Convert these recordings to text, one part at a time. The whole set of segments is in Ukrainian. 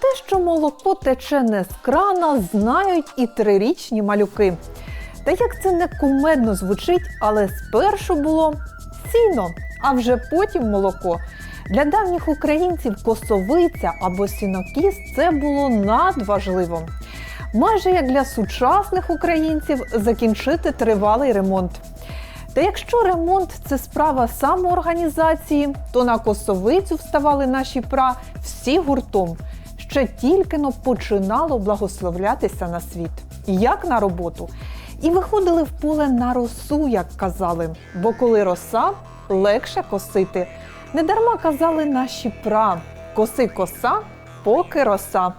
Те, що молоко тече не з крана, знають і трирічні малюки. Та як це не кумедно звучить, але спершу було сіно, а вже потім молоко. Для давніх українців косовиця або сінокіс це було надважливо. Майже як для сучасних українців закінчити тривалий ремонт. Та якщо ремонт це справа самоорганізації, то на косовицю вставали наші пра всі гуртом. Ще тільки но починало благословлятися на світ. Як на роботу. І виходили в поле на росу, як казали. Бо коли роса, легше косити. Недарма казали наші пра: коси коса, поки роса.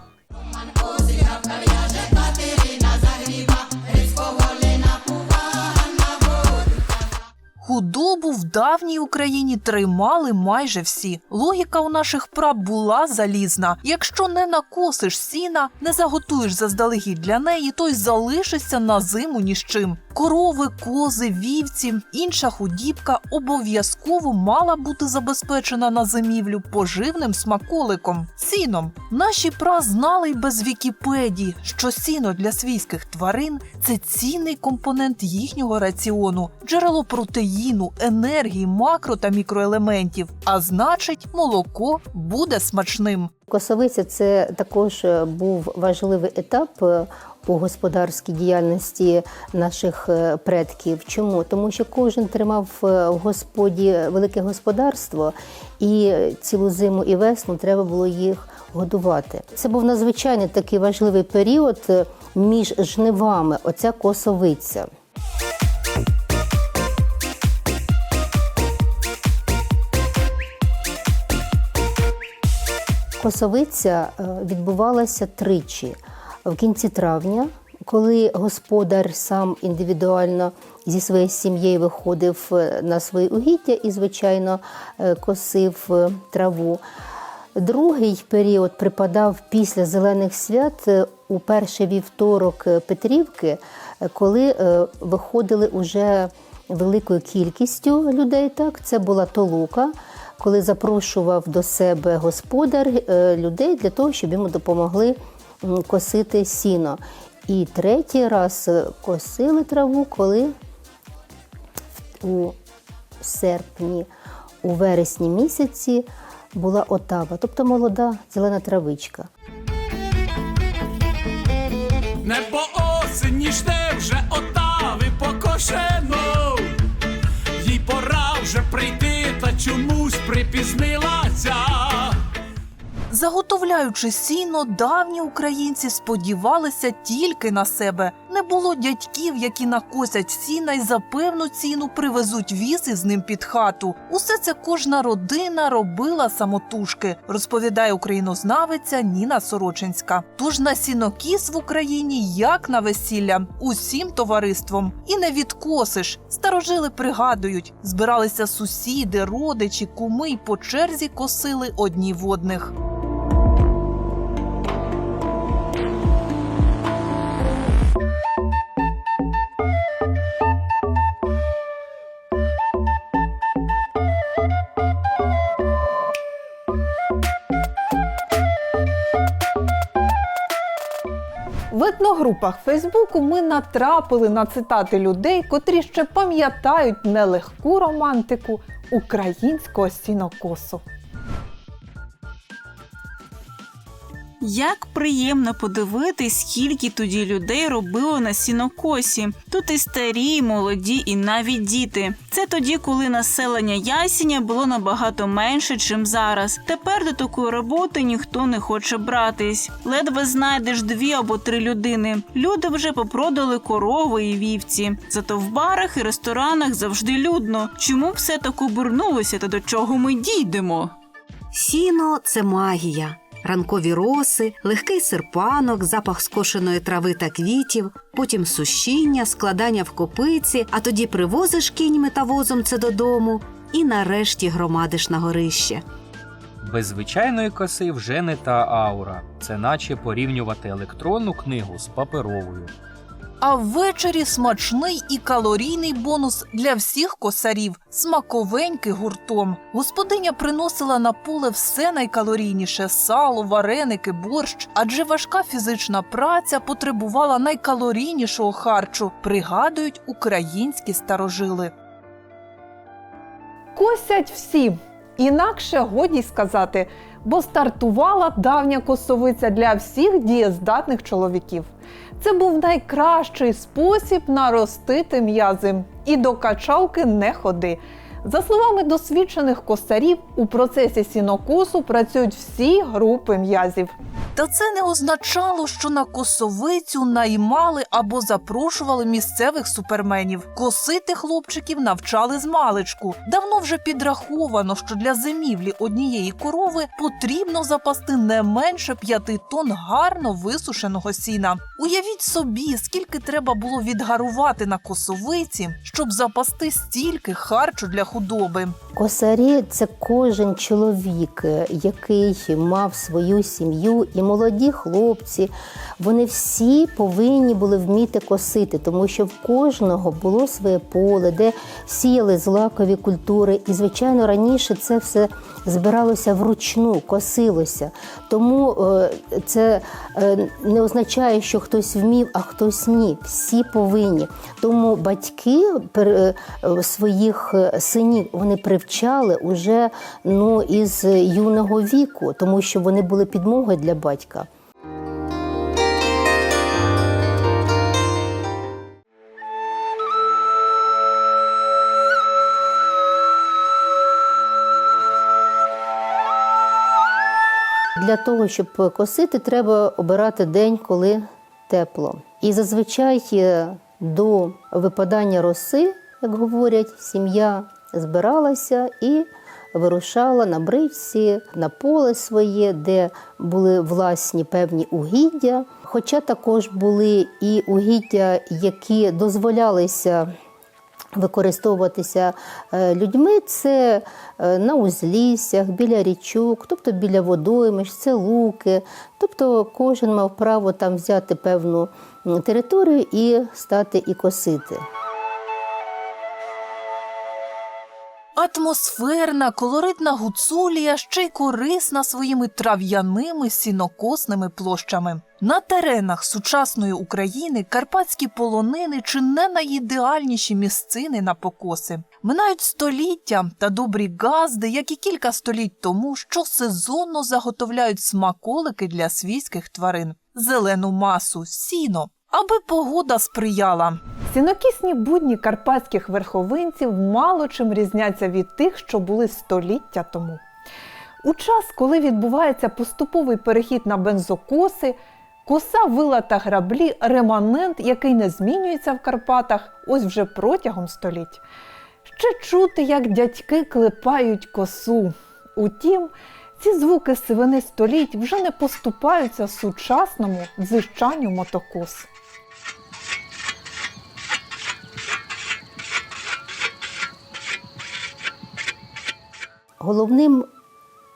Худобу в давній Україні тримали майже всі. Логіка у наших праб була залізна. Якщо не накосиш сіна, не заготуєш заздалегідь для неї, то й залишишся на зиму ні з чим. Корови, кози, вівці, інша худібка обов'язково мала бути забезпечена на зимівлю поживним смаколиком сіном. Наші пра знали й без Вікіпедії, що сіно для свійських тварин це цінний компонент їхнього раціону, джерело протеїну, енергії, макро та мікроелементів. А значить, молоко буде смачним. Косовиця це також е, був важливий етап е, у господарській діяльності наших е, предків. Чому? Тому що кожен тримав в господі велике господарство, і цілу зиму і весну треба було їх годувати. Це був надзвичайно такий важливий період між жнивами. Оця косовиця. Косовиця е, відбувалася тричі в кінці травня, коли господар сам індивідуально зі своєю сім'єю виходив е, на свої угіддя і, звичайно, е, косив траву. Другий період припадав після зелених свят у перший вівторок Петрівки, коли виходили уже великою кількістю людей. Так, це була толука, коли запрошував до себе господар е, людей для того, щоб йому допомогли косити сіно. І третій раз е, косили траву, коли у серпні, у вересні місяці була отава, тобто молода зелена травичка. Небо жде вже отави покошено. Їй пора вже прийти, чомусь припізнилася. Заготовляючи сіно, давні українці сподівалися тільки на себе. Не було дядьків, які накосять сіна й за певну ціну привезуть віз із ним під хату. Усе це кожна родина робила самотужки, розповідає українознавиця Ніна Сорочинська. Тож на сінокіс в Україні як на весілля, усім товариством. І не відкосиш. Старожили пригадують, збиралися сусіди, родичі, куми й по черзі косили одні в одних. В етногрупах Фейсбуку ми натрапили на цитати людей, котрі ще пам'ятають нелегку романтику українського сінокосу. Як приємно подивитись, скільки тоді людей робило на сінокосі. Тут і старі, і молоді, і навіть діти. Це тоді, коли населення ясеня було набагато менше, чим зараз. Тепер до такої роботи ніхто не хоче братись. Ледве знайдеш дві або три людини. Люди вже попродали корови і вівці. Зато в барах і ресторанах завжди людно. Чому все так обернулося та до чого ми дійдемо? Сіно це магія. Ранкові роси, легкий серпанок, запах скошеної трави та квітів, потім сушіння, складання в копиці, а тоді привозиш кіньми та возом це додому і нарешті громадиш на горище. Без звичайної коси вже не та аура. Це наче порівнювати електронну книгу з паперовою. А ввечері смачний і калорійний бонус для всіх косарів смаковенький гуртом. Господиня приносила на поле все найкалорійніше сало, вареники, борщ, адже важка фізична праця потребувала найкалорійнішого харчу, пригадують українські старожили. Косять всі. Інакше годі сказати, бо стартувала давня косовиця для всіх дієздатних чоловіків. Це був найкращий спосіб наростити м'язи. І до качалки не ходи. За словами досвідчених косарів, у процесі сінокосу працюють всі групи м'язів. Та це не означало, що на косовицю наймали або запрошували місцевих суперменів. Косити хлопчиків навчали з маличку. Давно вже підраховано, що для зимівлі однієї корови потрібно запасти не менше п'яти тонн гарно висушеного сіна. Уявіть собі, скільки треба було відгарувати на косовиці, щоб запасти стільки харчу для худоби. Косарі це кожен чоловік, е, який мав свою сім'ю, і молоді хлопці. Вони всі повинні були вміти косити, тому що в кожного було своє поле, де сіяли злакові культури. І, звичайно, раніше це все збиралося вручну, косилося. Тому е, це е, не означає, що хтось вмів, а хтось ні. Всі повинні. Тому батьки своїх е, синів вони привчали уже ну, із юного віку, тому що вони були підмогою для батька. Для того, щоб косити, треба обирати день, коли тепло. І зазвичай е, до випадання роси, як говорять, сім'я збиралася і вирушала на бричці, на поле своє, де були власні певні угіддя. Хоча також були і угіддя, які дозволялися використовуватися е, людьми, це е, на узліссях, біля річок, тобто біля водоймищ, це луки. Тобто кожен мав право там взяти певну територію і стати і косити. Атмосферна, колоритна гуцулія ще й корисна своїми трав'яними сінокосними площами. На теренах сучасної України карпатські полонини чи не найідеальніші місцини на покоси. Минають століття та добрі газди, як і кілька століть тому, що сезонно заготовляють смаколики для свійських тварин, зелену масу, сіно, аби погода сприяла. Сінокісні будні карпатських верховинців мало чим різняться від тих, що були століття тому. У час, коли відбувається поступовий перехід на бензокоси, коса, вила та граблі реманент, який не змінюється в Карпатах ось вже протягом століть. Ще чути, як дядьки клепають косу. Утім, ці звуки сивини століть вже не поступаються сучасному дзижчанню мотокос. Головним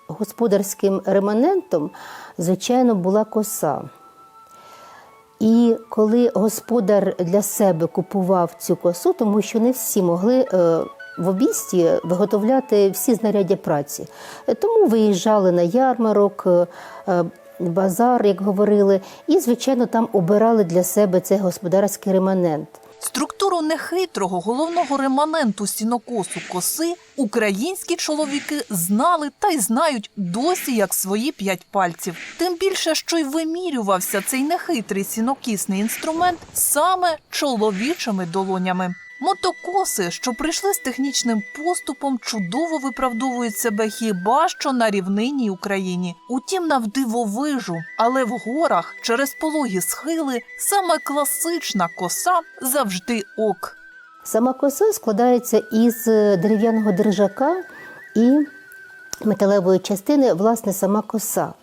господарським реманентом, звичайно, була коса. І коли господар для себе купував цю косу, тому що не всі могли е, в обісті виготовляти всі знаряддя праці. Тому виїжджали на ярмарок, е, е, базар, як говорили, і, звичайно, там обирали для себе цей господарський реманент. Структуру нехитрого головного реманенту сінокосу коси українські чоловіки знали та й знають досі як свої п'ять пальців. Тим більше, що й вимірювався цей нехитрий сінокісний інструмент саме чоловічими долонями. Мотокоси, що прийшли з технічним поступом, чудово виправдовують себе хіба що на рівнинній Україні. Утім, навдивовижу, але в горах через пологі схили саме класична коса завжди ок. Сама коса складається із е, дерев'яного держака і металевої частини, власне, сама коса.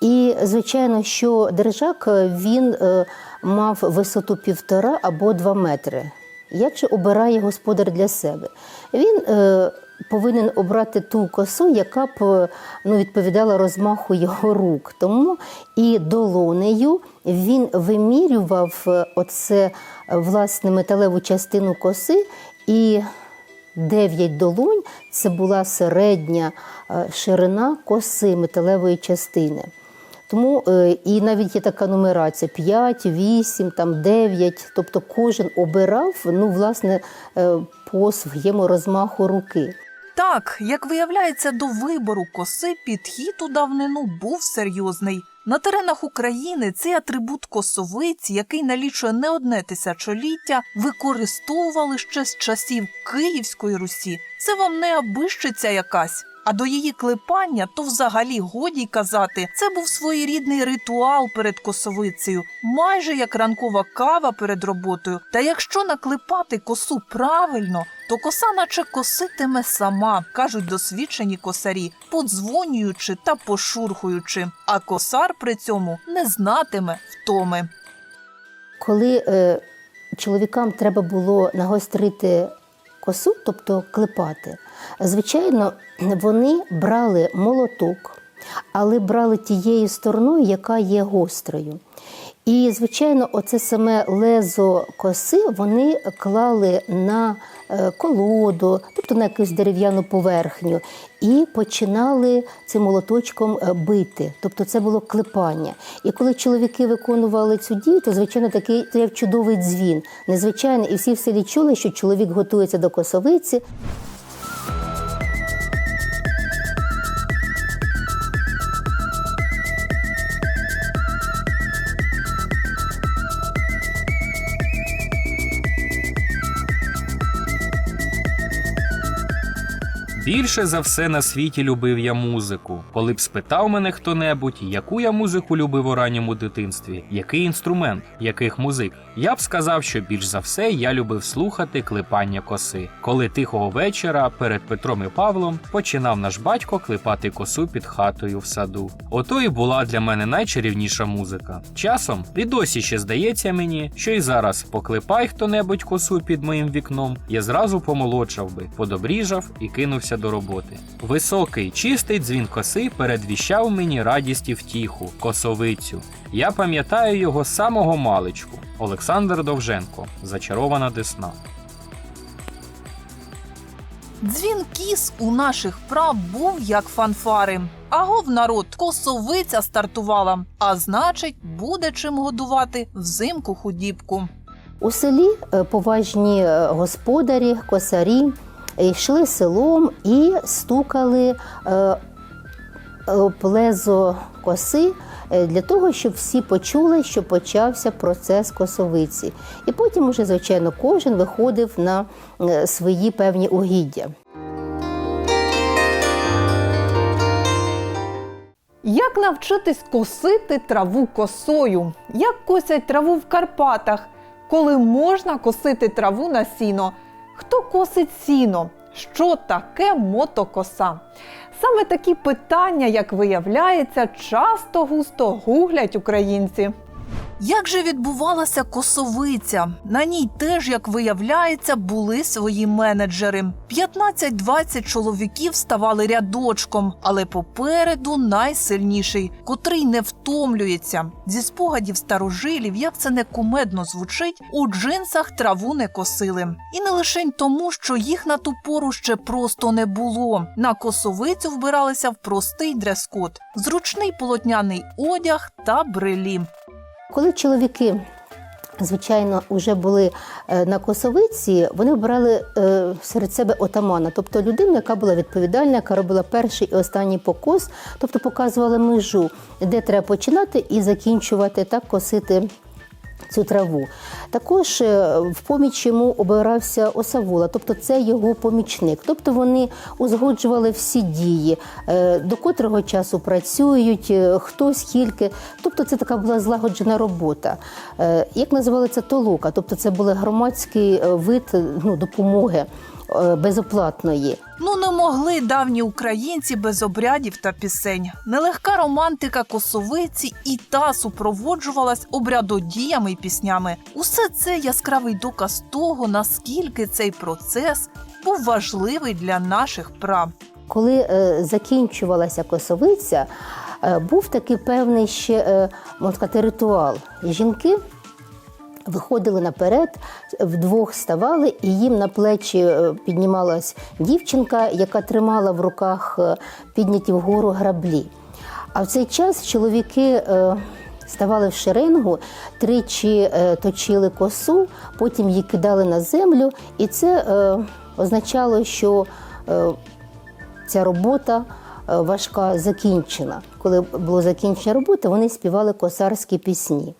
І, звичайно, що держак е, він е, мав висоту півтора або два метри. Як же обирає господар для себе? Він е, повинен обрати ту косу, яка б е, ну, відповідала розмаху його рук. Тому і долонею він вимірював е, оце е, власне металеву частину коси і 9 долонь це була середня ширина коси металевої частини. Тому е, і навіть є така нумерація: 5, 8, там 9. Тобто кожен обирав ну, власне, е, по своєму розмаху руки. Так, як виявляється, до вибору коси підхід у давнину був серйозний. На теренах України цей атрибут косовиці, який налічує не одне тисячоліття, використовували ще з часів Київської Русі. Це вам не абищиця якась. А до її клепання то взагалі годі казати. Це був своєрідний ритуал перед косовицею, майже як ранкова кава перед роботою. Та якщо наклепати косу правильно, то коса наче коситиме сама, кажуть досвідчені косарі, подзвонюючи та пошурхуючи. А косар при цьому не знатиме втоми. Коли е, чоловікам треба було нагострити косу, тобто клепати, звичайно, вони брали молоток, але брали тією стороною, яка є гострою. І, звичайно, оце саме лезо коси вони клали на е, колоду, тобто на якусь дерев'яну поверхню, і починали цим молоточком е, бити. Тобто це було клепання. І коли чоловіки виконували цю дію, то звичайно такий чудовий дзвін, незвичайний, і всі в селі чули, що чоловік готується до косовиці. Більше за все на світі любив я музику. Коли б спитав мене хто-небудь, яку я музику любив у ранньому дитинстві, який інструмент, яких музик, я б сказав, що більш за все я любив слухати клепання коси. Коли тихого вечора перед Петром і Павлом починав наш батько клепати косу під хатою в саду. Ото і була для мене найчарівніша музика. Часом і досі ще здається мені, що і зараз поклепай хто-небудь косу під моїм вікном, я зразу помолодшав би, подобріжав і кинувся до роботи. Високий, чистий дзвін коси передвіщав мені радість і втіху, косовицю. Я пам'ятаю його з самого маличку. Олександр Довженко, зачарована десна. Дзвін кіс у наших прав був як фанфари. Агов народ, косовиця стартувала, а значить, буде чим годувати взимку худібку. У селі е, поважні е, господарі, косарі йшли селом і стукали е, об лезо коси е, для того, щоб всі почули, що почався процес косовиці. І потім, уже, звичайно, кожен виходив на е, свої певні угіддя. Як навчитись косити траву косою? Як косять траву в Карпатах? Коли можна косити траву на сіно? Хто косить сіно? Що таке мотокоса? Саме такі питання, як виявляється, часто густо гуглять українці. Як же відбувалася косовиця? На ній теж, як виявляється, були свої менеджери. 15-20 чоловіків ставали рядочком, але попереду найсильніший, котрий не втомлюється. Зі спогадів старожилів, як це не кумедно звучить, у джинсах траву не косили. І не лише тому, що їх на ту пору ще просто не було. На косовицю вбиралися в простий дрес-код, зручний полотняний одяг та брелі. Коли чоловіки, звичайно, вже були е, на косовиці, вони обирали е, серед себе отамана, тобто людину, яка була відповідальна, яка робила перший і останній покос, тобто показувала межу, де треба починати і закінчувати так косити. Цю траву. Також е, в поміч йому обирався осавула, тобто це його помічник. Тобто вони узгоджували всі дії, е, до котрого часу працюють, е, хто скільки. Тобто це така була злагоджена робота. Як називали це толока, тобто це був громадський вид ну, допомоги безоплатної. Ну не могли давні українці без обрядів та пісень. Нелегка романтика косовиці і та супроводжувалась обрядодіями й піснями. Усе це яскравий доказ того, наскільки цей процес був важливий для наших прав. Коли е, закінчувалася косовиця, е, був такий певний ще е, можна сказати, ритуал. Жінки виходили наперед, вдвох ставали, і їм на плечі е, піднімалась дівчинка, яка тримала в руках е, підняті вгору граблі. А в цей час чоловіки е, ставали в шеренгу, тричі точили косу, потім її кидали на землю, і це означало, що ця робота важка закінчена. Коли було закінчення роботи, вони співали косарські пісні.